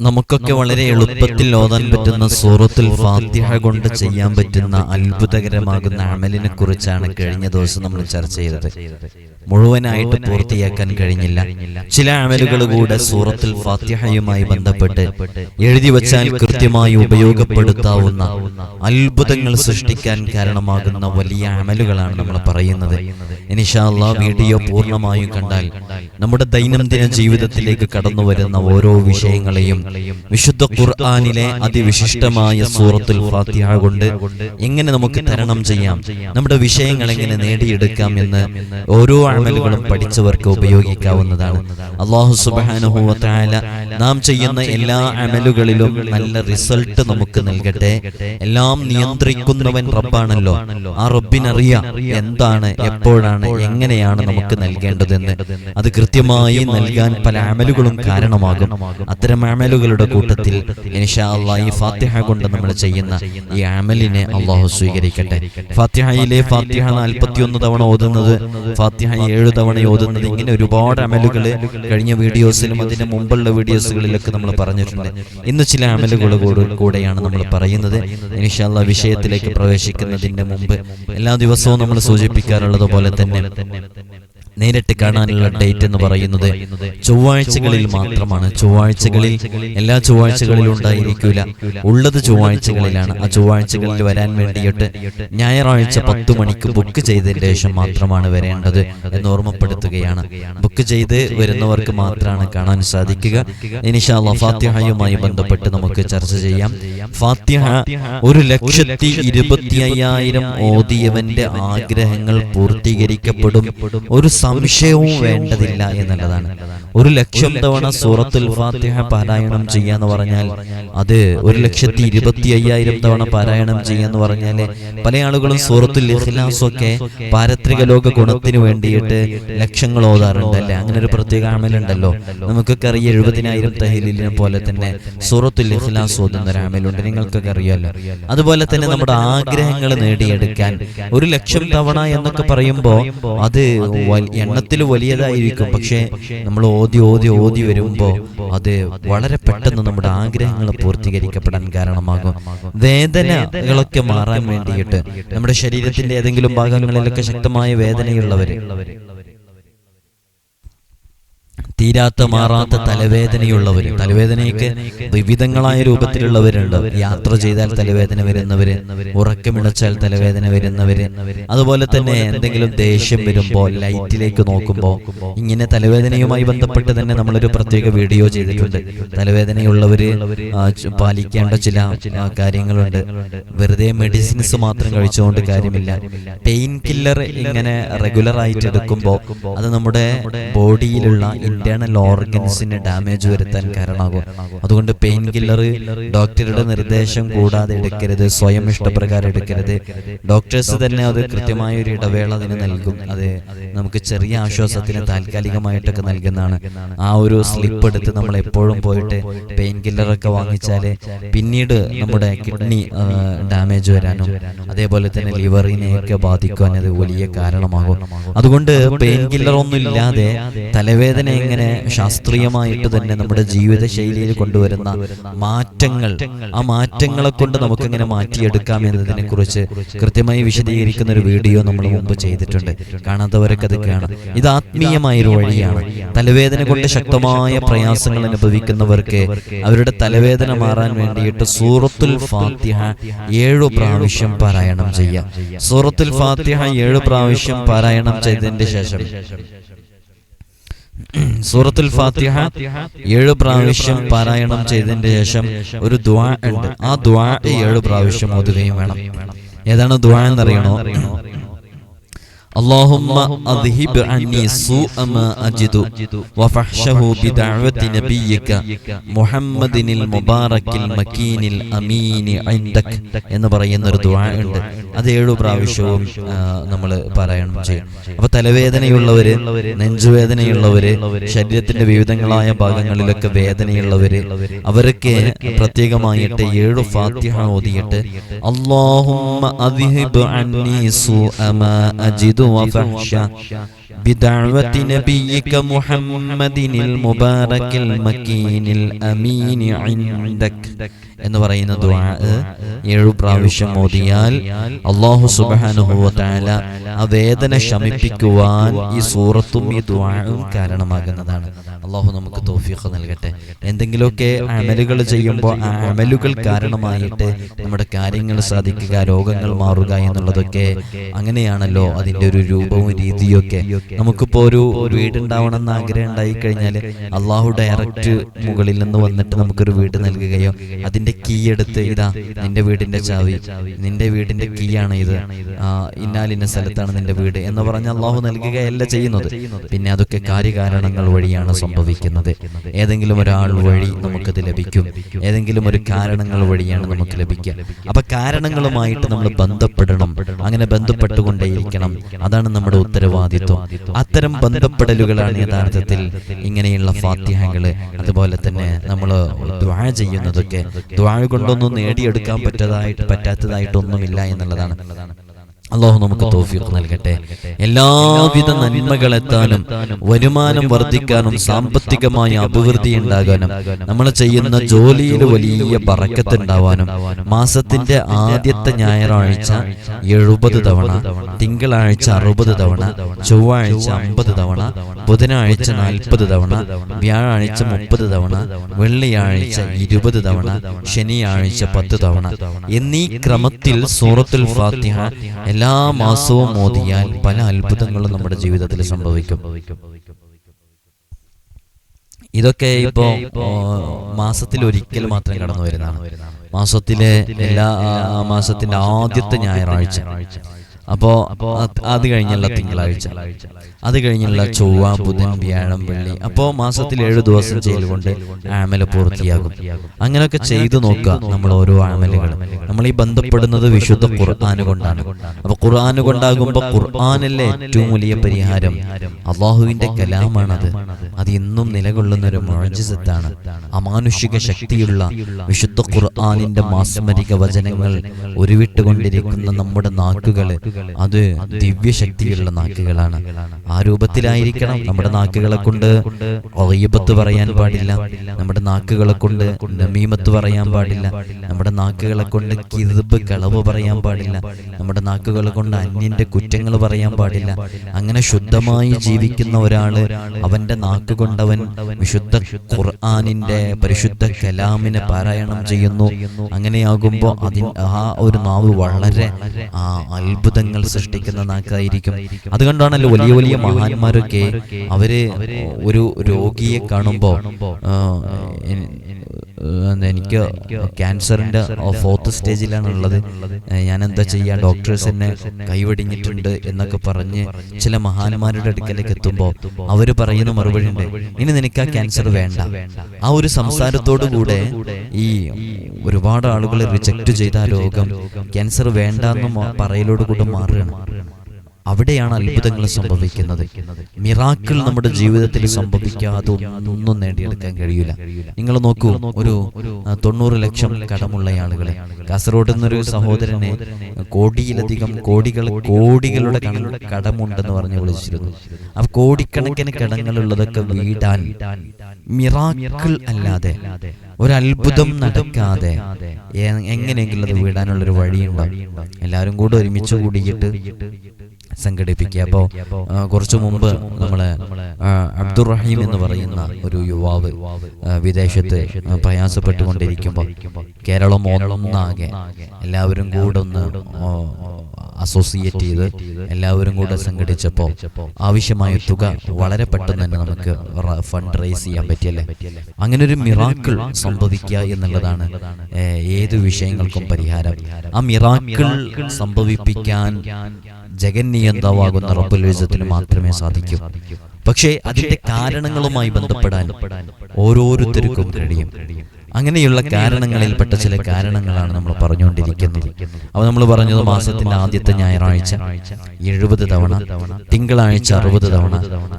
നമുക്കൊക്കെ വളരെ എളുപ്പത്തിൽ ഓതാൻ പറ്റുന്ന സൂറത്തുൽ ഫാത്തിഹ കൊണ്ട് ചെയ്യാൻ പറ്റുന്ന അത്ഭുതകരമാകുന്ന അമലിനെ കുറിച്ചാണ് കഴിഞ്ഞ ദിവസം നമ്മൾ ചർച്ച ചെയ്തത്. മുഴുവനായിട്ട് പൂർത്തിയാക്കാൻ കഴിഞ്ഞില്ല. ചില അമലുകൾ കൂടെ സൂറത്തുൽ ഫാത്തിഹയുമായി ബന്ധപ്പെട്ട് എഴുതി വച്ചാൽ കൃത്യമായി ഉപയോഗപ്പെടുത്താവുന്ന അത്ഭുതങ്ങൾ സൃഷ്ടിക്കാൻ കാരണമാകുന്ന വലിയ അമലുകളാണ് നമ്മൾ പറയുന്നത്. ഇനിഷാല്ല വീഡിയോ പൂർണമായും കണ്ടാൽ നമ്മുടെ ദൈനംദിന ജീവിതത്തിലേക്ക് കടന്നു വരുന്ന ഓരോ വിഷയങ്ങളെയും വിശുദ്ധ ഖുർആാനിലെ അതിവിശിഷ്ടമായ സൂറത്തുൽ ഫാത്തിഹ കൊണ്ട് എങ്ങനെ നമുക്ക് തരണം ചെയ്യാം? നമ്മുടെ വിഷയങ്ങൾ എങ്ങനെ നേടിയെടുക്കാം എന്ന് ഓരോ അമലുകളും പഠിച്ചവർക്ക് ഉപയോഗിക്കാവുന്നതാണ്. അള്ളാഹു സുബാനുഹൂവത്തായ നാം ചെയ്യുന്ന എല്ലാ അമലുകളിലും നല്ല റിസൾട്ട് നമുക്ക് നൽകട്ടെ. എല്ലാം നിയന്ത്രിക്കുന്നവൻ റബ്ബാണല്ലോ. ആ റബ്ബിനറിയാം എന്താണ് എപ്പോഴാണ് എങ്ങനെയാണ് നമുക്ക് നൽകേണ്ടതെന്ന്. അത് കൃത്യമായി നൽകാൻ പല അമലുകളും കാരണമാകും. അത്തരം അമലുകളുടെ കൂട്ടത്തിൽ ഈ ഫാത്തിഹ കൊണ്ട് നമ്മൾ ചെയ്യുന്ന ഈ അമലിനെ അള്ളാഹു സ്വീകരിക്കട്ടെ. ഫാത്തിഹയിലെ ഫാത്തിഹ നാൽപ്പത്തിയൊന്ന് തവണ ഓതുന്നത് ഫാത്തിഹ ഏഴ് തവണ ഓതുന്നത് ഇങ്ങനെ ഒരുപാട് അമലുകൾ കഴിഞ്ഞ വീഡിയോസിലും അതിന് മുമ്പുള്ള വീഡിയോസുകളിലൊക്കെ നമ്മൾ പറഞ്ഞിട്ടുണ്ട്. ഇന്ന് ചില അമലുകൾ കൂടെ- കൂടെയാണ് നമ്മൾ പറയുന്നത്. ഇനിഷാല്ല വിഷയത്തിലേക്ക് പ്രവേശിക്കുന്നതിന്റെ മുമ്പ് എല്ലാ ദിവസവും നമ്മൾ സൂചിപ്പിക്കാറുള്ളത് പോലെ തന്നെ. നേരിട്ട് കാണാനുള്ള ഡേറ്റ് എന്ന് പറയുന്നത് ചൊവ്വാഴ്ചകളിൽ മാത്രമാണ്. ചൊവ്വാഴ്ചകളിൽ എല്ലാ ചൊവ്വാഴ്ചകളിലും ഉണ്ടായിരിക്കില്ല ഉള്ളത് ചൊവ്വാഴ്ചകളിലാണ്. ആ ചൊവ്വാഴ്ചകളിൽ വരാൻ വേണ്ടിയിട്ട് ഞായറാഴ്ച പത്തു മണിക്ക് ബുക്ക് ചെയ്തതിന് ശേഷം മാത്രമാണ് വരേണ്ടത് എന്ന് ഓർമ്മപ്പെടുത്തുകയാണ്. ബുക്ക് ചെയ്ത് വരുന്നവർക്ക് മാത്രമാണ് കാണാൻ സാധിക്കുക. ഇനിഷാല്ല ഫാത്തിഹയുമായി ബന്ധപ്പെട്ട് നമുക്ക് ചർച്ച ചെയ്യാം. ഫാത്തിഹ ഒരു ലക്ഷത്തി ഇരുപത്തി അയ്യായിരം ഓതിയവന്റെ ആഗ്രഹങ്ങൾ പൂർത്തീകരിക്കപ്പെടും. ഒരു സംശയവും വേണ്ടതില്ല എന്നുള്ളതാണ്. ഒരു ലക്ഷം തവണ സൂറത്തുൽ ഫാത്തിഹ പാരായണം ചെയ്യാന്ന് പറഞ്ഞാൽ അത് ഒരു ലക്ഷത്തി ഇരുപത്തി അയ്യായിരം തവണ പാരായണം ചെയ്യാന്ന് പറഞ്ഞാൽ പല ആളുകളും സൂറത്തുൽ ഇഖ്ലാസൊക്കെ പാരത്രിക ലോക ഗുണത്തിന് വേണ്ടിയിട്ട് ലക്ഷങ്ങൾ ഓതാറുണ്ട്. അല്ലെ അങ്ങനെ ഒരു പ്രത്യേക അമലുണ്ടല്ലോ. നമുക്കൊക്കെ അറിയാം എഴുപതിനായിരം തഹലിലിനെ പോലെ തന്നെ സൂറത്തുൽ ഇഖ്ലാസ് ഓതുന്ന ഒരു അമലുണ്ട്. നിങ്ങൾക്കൊക്കെ അറിയാമല്ലോ അതുപോലെ തന്നെ നമ്മുടെ ആഗ്രഹങ്ങൾ നേടിയെടുക്കാൻ. ഒരു ലക്ഷം തവണ എന്നൊക്കെ പറയുമ്പോൾ അത് എണ്ണത്തിൽ വലിയതായിരിക്കും. പക്ഷേ നമ്മൾ ഓതി ഓതി ഓതി വരുമ്പോൾ അത് വളരെ പെട്ടെന്ന് നമ്മുടെ ആഗ്രഹങ്ങൾ പൂർത്തീകരിക്കപ്പെടാൻ കാരണമാകും. വേദനകളൊക്കെ മാറാൻ വേണ്ടിയിട്ട് നമ്മുടെ ശരീരത്തിന്റെ ഏതെങ്കിലും ഭാഗങ്ങളിലൊക്കെ ശക്തമായ വേദനയുള്ളവര് തീരാത്ത മാറാത്ത തലവേദനയുള്ളവര്. തലവേദനയൊക്കെ വിവിധങ്ങളായ രൂപത്തിലുള്ളവരുണ്ട്. യാത്ര ചെയ്താൽ തലവേദന വരുന്നവര് ഉറക്കമിളച്ചാൽ തലവേദന വരുന്നവര് അതുപോലെ തന്നെ എന്തെങ്കിലും ദേഷ്യം വരുമ്പോൾ ലൈറ്റിലേക്ക് നോക്കുമ്പോൾ ഇങ്ങനെ തലവേദനയുമായി ബന്ധപ്പെട്ട് തന്നെ നമ്മളൊരു പ്രത്യേക വീഡിയോ ചെയ്തിട്ടുണ്ട്. തലവേദനയുള്ളവര് പാലിക്കേണ്ട ചില കാര്യങ്ങളുണ്ട്. വെറുതെ മെഡിസിൻസ് മാത്രം കഴിച്ചുകൊണ്ട് കാര്യമില്ല. പെയിൻ കില്ലർ ഇങ്ങനെ റെഗുലർ ആയിട്ട് എടുക്കുമ്പോൾ അത് നമ്മുടെ ബോഡിയിലുള്ള ഇന്റേണൽ ഓർഗൻസിന് ഡാമേജ് വരുത്താൻ കാരണമാകും അതുകൊണ്ട് പെയിൻ കില്ലർ ഡോക്ടറുടെ നിർദ്ദേശം കൂടാതെ എടുക്കരുത്. സ്വയം ഇഷ്ടപ്രകാരം എടുക്കരുത്. ഡോക്ടേഴ്സ് തന്നെ അത് കൃത്യമായ ഒരു ഇടവേള അതിന് നൽകും. അത് നമുക്ക് ചെറിയ ആശ്വാസത്തിന് താൽക്കാലികമായിട്ടൊക്കെ നൽകുന്നതാണ്. ആ ഒരു സ്ലിപ്പ് എടുത്ത് നമ്മൾ എപ്പോഴും പോയിട്ട് പെയിൻ കില്ലറൊക്കെ വാങ്ങിച്ചാൽ പിന്നീട് നമ്മുടെ കിഡ്നി ഡാമേജ് വരാനും അതേപോലെ തന്നെ ലിവറിനെയൊക്കെ ബാധിക്കുവാൻ അത് വലിയ കാരണമാകും. അതുകൊണ്ട് പെയിൻ കില്ലർ ഒന്നും ഇല്ലാതെ തലവേദന എങ്ങനെ ശാസ്ത്രീയമായിട്ട് തന്നെ നമ്മുടെ ജീവിത ശൈലിയിൽ കൊണ്ടുവരുന്ന മാറ്റങ്ങൾ ആ മാറ്റങ്ങളെ കൊണ്ട് നമുക്ക് എങ്ങനെ മാറ്റിയെടുക്കാം എന്നതിനെ കുറിച്ച് കൃത്യമായി വിശദീകരിക്കുന്ന ഒരു വീഡിയോ നമ്മൾ മുമ്പ് ചെയ്തിട്ടുണ്ട്. കാണാത്തവരൊക്കെ അത് കാണാം. ഇത് ആത്മീയമായ ഒരു വഴിയാണ്. തലവേദന കൊണ്ട് ശക്തമായ പ്രയാസങ്ങൾ അനുഭവിക്കുന്നവർക്ക് അവരുടെ തലവേദന മാറാൻ വേണ്ടിയിട്ട് സൂറത്തുൽ ഫാത്തിഹ ഏഴു പ്രാവശ്യം പാരായണം ചെയ്യാം. സൂറത്തുൽ ഫാത്തിഹ ഏഴു പ്രാവശ്യം പാരായണം ചെയ്തതിന്റെ ശേഷം സൂറത്തുൽ ഫാത്തിഹ ഏഴ് പ്രാവശ്യം പാരായണം ചെയ്തതിന്റെ ശേഷം ഒരു ദ്വാ ഉണ്ട്. ആ ദ്വാ ഏഴ് പ്രാവശ്യം ഓതുകയും വേണം. ഏതാണ് ദ്വാ എന്നറിയണോ? اللهم اذهب عني سوء ما أجد وفحشه بدعوة نبيك محمد المبارك المكين الأمين عندك എന്ന് പറയുന്ന ഒരു ദുആ ഉണ്ട് അത് ഏഴു പ്രാവശ്യവും നമ്മൾ പാരായണം ചെയ്യും അപ്പൊ തലവേദനയുള്ളവര് നെഞ്ചുവേദനയുള്ളവര് ശരീരത്തിന്റെ വിവിധങ്ങളായ ഭാഗങ്ങളിലൊക്കെ വേദനയുള്ളവര് അവരൊക്കെ പ്രത്യേകമായിട്ട് ഏഴു ഫാത്തിഹ ഓതിയിട്ട് അള്ളാഹുമ്മ അദ്ഹിബ് അന്നി സൂഅ മാ അജിദു وفحش بدعوة نبيك محمد المبارك المكين الأمين عندك. എന്ന് പറയുന്ന ദുആ ഏഴു പ്രാവശ്യം മോദിയാൽ അള്ളാഹു സുബാനുഭവത്താല ആ വേദന ശമിപ്പിക്കുവാൻ ഈ സൂറത്തും ഈ ദുആവും കാരണമാകുന്നതാണ്. അള്ളാഹു നമുക്ക് തോഫീഖ് നൽകട്ടെ. എന്തെങ്കിലുമൊക്കെ അമലുകൾ ചെയ്യുമ്പോൾ ആ അമലുകൾ കാരണമായിട്ട് നമ്മുടെ കാര്യങ്ങൾ സാധിക്കുക രോഗങ്ങൾ മാറുക എന്നുള്ളതൊക്കെ അങ്ങനെയാണല്ലോ അതിന്റെ ഒരു രൂപവും രീതിയൊക്കെ. നമുക്കിപ്പോൾ ഒരു വീടുണ്ടാവണം എന്ന് ആഗ്രഹം ഉണ്ടായി കഴിഞ്ഞാൽ അള്ളാഹു ഡയറക്റ്റ് മുകളിൽ നിന്ന് വന്നിട്ട് നമുക്കൊരു വീട് നൽകുകയോ അതിന്റെ കീ എടുത്ത് ഇതാ നിന്റെ വീടിന്റെ ചാവി. നിന്റെ വീടിന്റെ കീ ആണ് ഇത്. ഇന്നാലിന്ന സ്ഥലത്താണ് നിന്റെ വീട് എന്ന് പറഞ്ഞ അള്ളാഹു നൽകുകയല്ല ചെയ്യുന്നത്. പിന്നെ അതൊക്കെ കാര്യകാരണങ്ങൾ വഴിയാണ് സംഭവിക്കുന്നത്. ഏതെങ്കിലും ഒരാൾ വഴി നമുക്കത് ലഭിക്കും. ഏതെങ്കിലും ഒരു കാരണങ്ങൾ വഴിയാണ് നമുക്ക് ലഭിക്കുക. അപ്പൊ കാരണങ്ങളുമായിട്ട് നമ്മൾ ബന്ധപ്പെടണം. അങ്ങനെ ബന്ധപ്പെട്ടുകൊണ്ടേയിരിക്കണം. അതാണ് നമ്മുടെ ഉത്തരവാദിത്വം. അത്തരം ബന്ധപ്പെടലുകളാണ് യഥാർത്ഥത്തിൽ ഇങ്ങനെയുള്ള ഫാത്തിഹകൾ. അതുപോലെ തന്നെ നമ്മൾ ചെയ്യുന്നതൊക്കെ ദ്വാ കൊണ്ടൊന്നും നേടിയെടുക്കാൻ പറ്റതായിട്ട് പറ്റാത്തതായിട്ടൊന്നുമില്ല എന്നുള്ളതാണ്. അള്ളാഹു നമുക്ക് തോഫീഖ് നൽകട്ടെ. എല്ലാവിധ നന്മകളെത്താനും വരുമാനം വർദ്ധിക്കാനും സാമ്പത്തികമായ അഭിവൃദ്ധി ഉണ്ടാകാനും നമ്മൾ ചെയ്യുന്ന ജോലിയിൽ വലിയ പറക്കത്തുണ്ടാവാനും മാസത്തിന്റെ ആദ്യത്തെ ഞായറാഴ്ച എഴുപത് തവണ തിങ്കളാഴ്ച അറുപത് തവണ ചൊവ്വാഴ്ച അമ്പത് തവണ ബുധനാഴ്ച നാൽപ്പത് തവണ വ്യാഴാഴ്ച മുപ്പത് തവണ വെള്ളിയാഴ്ച ഇരുപത് തവണ ശനിയാഴ്ച പത്ത് തവണ എന്നീ ക്രമത്തിൽ സൂറത്തുൽ ഫാത്തിഹ എല്ലാ മാസവും മോദിയാൽ പല അത്ഭുതങ്ങളും നമ്മുടെ ജീവിതത്തിൽ സംഭവിക്കും. ഇതൊക്കെ ഇപ്പോ മാസത്തിൽ ഒരിക്കൽ മാത്രം കടന്നു വരുന്നതാണ്. മാസത്തിലെ എല്ലാ മാസത്തിന്റെ ആദ്യത്തെ ഞായറാഴ്ച. അപ്പോ അത് അത് കഴിഞ്ഞുള്ള തിങ്കളാഴ്ച. അത് കഴിഞ്ഞുള്ള ചൊവ്വ ബുധൻ വ്യാഴം വെള്ളി. അപ്പോ മാസത്തിൽ ഏഴു ദിവസം ചെയ്തുകൊണ്ട് ആമല പൂർത്തിയാകും. അങ്ങനെയൊക്കെ ചെയ്തു നോക്കുക നമ്മൾ ഓരോ ആമലുകളും. നമ്മൾ ഈ ബന്ധപ്പെടുന്നത് വിശുദ്ധ ഖുർആാന് കൊണ്ടാണ്. അപ്പൊ ഖുർആാന് കൊണ്ടാകുമ്പോ ഖുർആാനല്ലേ ഏറ്റവും വലിയ പരിഹാരം അള്ളാഹുവിന്റെ കലാമാണത്. അത് ഇന്നും നിലകൊള്ളുന്ന ഒരു മോജിസത്താണ്. അമാനുഷിക ശക്തിയുള്ള വിശുദ്ധ ഖുർആാനിന്റെ മാസ്മരിക വചനങ്ങൾ ഉരുവിട്ടുകൊണ്ടിരിക്കുന്ന നമ്മുടെ നാക്കുകൾ അത് ദിവ്യശക്തിയുള്ള നാക്കുകളാണ്. ആ രൂപത്തിലായിരിക്കണം നമ്മുടെ നാക്കുകളെ കൊണ്ട് ഒയ്യബത്ത് പറയാൻ പാടില്ല. നമ്മുടെ നാക്കുകളെ കൊണ്ട് നമീമത്ത് പറയാൻ പാടില്ല. നമ്മുടെ നാക്കുകളെ കൊണ്ട് കിറുബ് കളവ് പറയാൻ പാടില്ല. നമ്മുടെ നാക്കുകളെ കൊണ്ട് അന്യന്റെ കുറ്റങ്ങൾ പറയാൻ പാടില്ല. അങ്ങനെ ശുദ്ധമായി ജീവിക്കുന്ന ഒരാൾ അവന്റെ നാക്ക് കൊണ്ടവൻ വിശുദ്ധ ഖുർആാനിന്റെ പരിശുദ്ധ കലാമിനെ പാരായണം ചെയ്യുന്നു. അങ്ങനെയാകുമ്പോൾ അതിൻ ആ ഒരു നാവ് വളരെ ആ അത്ഭുതങ്ങൾ സൃഷ്ടിക്കുന്ന നാക്കായിരിക്കും. അതുകൊണ്ടാണല്ലോ വലിയ വലിയ മഹാന്മാരൊക്കെ അവർ ഒരു രോഗിയെ കാണുമ്പോ ആ, എൻ- എന്താ എനിക്ക് ക്യാൻസറിന്റെ ഫോർത്ത് സ്റ്റേജിലാണ് ഉള്ളത്. ഞാൻ എന്താ ചെയ്യാ? ഡോക്ടേഴ്സ് എന്നെ കൈവടിഞ്ഞിട്ടുണ്ട് എന്നൊക്കെ പറഞ്ഞ് ചില മഹാന്മാരുടെ അടുക്കലേക്ക് എത്തുമ്പോൾ അവർ പറയുന്ന മറുപടി ഉണ്ട് ഇനി നിനക്ക് ആ ക്യാൻസർ വേണ്ട. ആ ഒരു സംസാരത്തോടു കൂടെ ഈ ഒരുപാട് ആളുകൾ റിജക്റ്റ് ചെയ്ത ആ രോഗം ക്യാൻസർ വേണ്ട എന്ന് പറയലോട് കൂടെ മാറുകയാണ്. അവിടെയാണ് അത്ഭുതങ്ങൾ സംഭവിക്കുന്നത്. മിറാക്കിൾ നമ്മുടെ ജീവിതത്തിൽ സംഭവിക്കാതെ ഒന്നും നേടിയെടുക്കാൻ കഴിയില്ല. നിങ്ങൾ നോക്കൂ ഒരു തൊണ്ണൂറ് ലക്ഷം കടമുള്ള ആളുകളെ. കാസർഗോഡ് നിന്നൊരു സഹോദരനെ കോടിയിലധികം കോടികൾ കോടികളുടെ കടമുണ്ടെന്ന് പറഞ്ഞ് വിളിച്ചിരുന്നു. ആ കോടിക്കണക്കിന് കടങ്ങളുള്ളതൊക്കെ വീടാൻ മിറാക്കിൾ അല്ലാതെ ഒരത്ഭുതം നടക്കാതെ എങ്ങനെയെങ്കിലും അത് വീടാനുള്ളൊരു വഴിയുണ്ടോ? എല്ലാവരും കൂടെ ഒരുമിച്ച് കൂടിയിട്ട് സംഘടിപ്പിക്കുക. അപ്പോൾ കുറച്ചു മുമ്പ് നമ്മൾ അബ്ദുറഹീം എന്ന് പറയുന്ന ഒരു യുവാവ് വിദേശത്ത് പ്രയാസപ്പെട്ടുകൊണ്ടിരിക്കുമ്പോൾ കേരളം ഒന്നാകെ എല്ലാവരും കൂടെ ഒന്ന് അസോസിയേറ്റ് ചെയ്ത് എല്ലാവരും കൂടെ സംഘടിച്ചപ്പോൾ ആവശ്യമായ തുക വളരെ പെട്ടെന്ന് തന്നെ നമുക്ക് ഫണ്ട് റേസ് ചെയ്യാൻ പറ്റിയല്ലേ? അങ്ങനെ ഒരു മിറാക്കിൾ സംഭവിക്കുക എന്നുള്ളതാണ് ഏത് വിഷയങ്ങൾക്കും പരിഹാരം. ആ മിറാക്കിൾ സംഭവിപ്പിക്കാൻ ജഗന്നിയന്താവാകുന്ന റബ്ബുൽ ഇസ്സത്തിന് മാത്രമേ സാധിക്കൂ. പക്ഷേ അതിന്റെ കാരണങ്ങളുമായി ബന്ധപ്പെടാൻ ഓരോരുത്തർക്കും കഴിയും. അങ്ങനെയുള്ള കാരണങ്ങളിൽപ്പെട്ട ചില കാരണങ്ങളാണ് നമ്മൾ പറഞ്ഞുകൊണ്ടിരിക്കുന്നത്. അവ നമ്മൾ പറഞ്ഞത് മാസത്തിന്റെ ആദ്യത്തെ ഞായറാഴ്ച എഴുപത് തവണ തിങ്കളാഴ്ച അറുപത് തവണ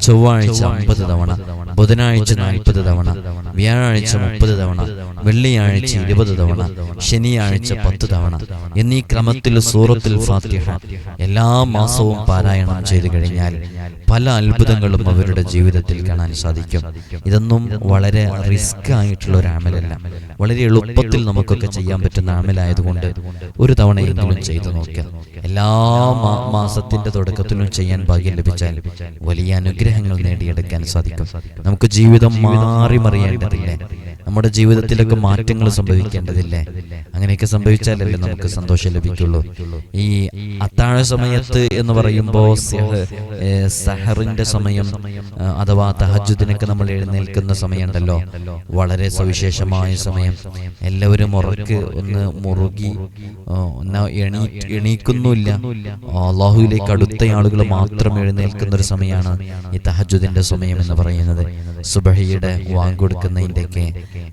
ചൊവ്വാഴ്ച അമ്പത് തവണ ബുധനാഴ്ച നാൽപ്പത് തവണ വ്യാഴാഴ്ച മുപ്പത് തവണ വെള്ളിയാഴ്ച ഇരുപത് തവണ ശനിയാഴ്ച പത്ത് തവണ. എന്നീ ക്രമത്തിൽ സൂറത്തിൽ ഫാത്തിഹ എല്ലാ മാസവും പാരായണം ചെയ്തു കഴിഞ്ഞാൽ പല അത്ഭുതങ്ങളും അവരുടെ ജീവിതത്തിൽ കാണാൻ സാധിക്കും. ഇതൊന്നും വളരെ റിസ്ക് ആയിട്ടുള്ള ഒരു അമലല്ല. വളരെ എളുപ്പത്തിൽ നമുക്കൊക്കെ ചെയ്യാൻ പറ്റുന്ന അമലായതുകൊണ്ട് ഒരു തവണയെങ്കിലും ചെയ്തു നോക്കാം എല്ലാ മാസത്തിന്റെ തുടക്കത്തിലും ചെയ്യാൻ ഭാഗ്യം ലഭിച്ചാൽ വലിയ അനുഗ്രഹങ്ങൾ നേടിയെടുക്കാൻ സാധിക്കും. നമുക്ക് ജീവിതം മാറി മറിയേണ്ടതില്ലേ നമ്മുടെ ജീവിതത്തിലൊക്കെ മാറ്റങ്ങൾ സംഭവിക്കേണ്ടതില്ലേ? അങ്ങനെയൊക്കെ സംഭവിച്ചാലല്ലേ നമുക്ക് സന്തോഷം ലഭിക്കുള്ളൂ. ഈ അത്താഴ സമയത്ത് എന്ന് പറയുമ്പോൾ സഹറിന്റെ സമയം അഥവാ തഹജുദിനൊക്കെ നമ്മൾ എഴുന്നേൽക്കുന്ന സമയമുണ്ടല്ലോ. വളരെ സവിശേഷമായ സമയം. എല്ലാവരും ഉറക്ക് ഒന്ന് മുറുകി എണീക്കുന്നുമില്ല. അള്ളാഹുവിലേക്ക് അടുത്ത ആളുകൾ മാത്രം എഴുന്നേൽക്കുന്ന ഒരു സമയമാണ് ഈ തഹജുദിന്റെ സമയം എന്ന് പറയുന്നത്. സുബഹിയുടെ വാങ്കൊടുക്കുന്നതിന്റെയൊക്കെ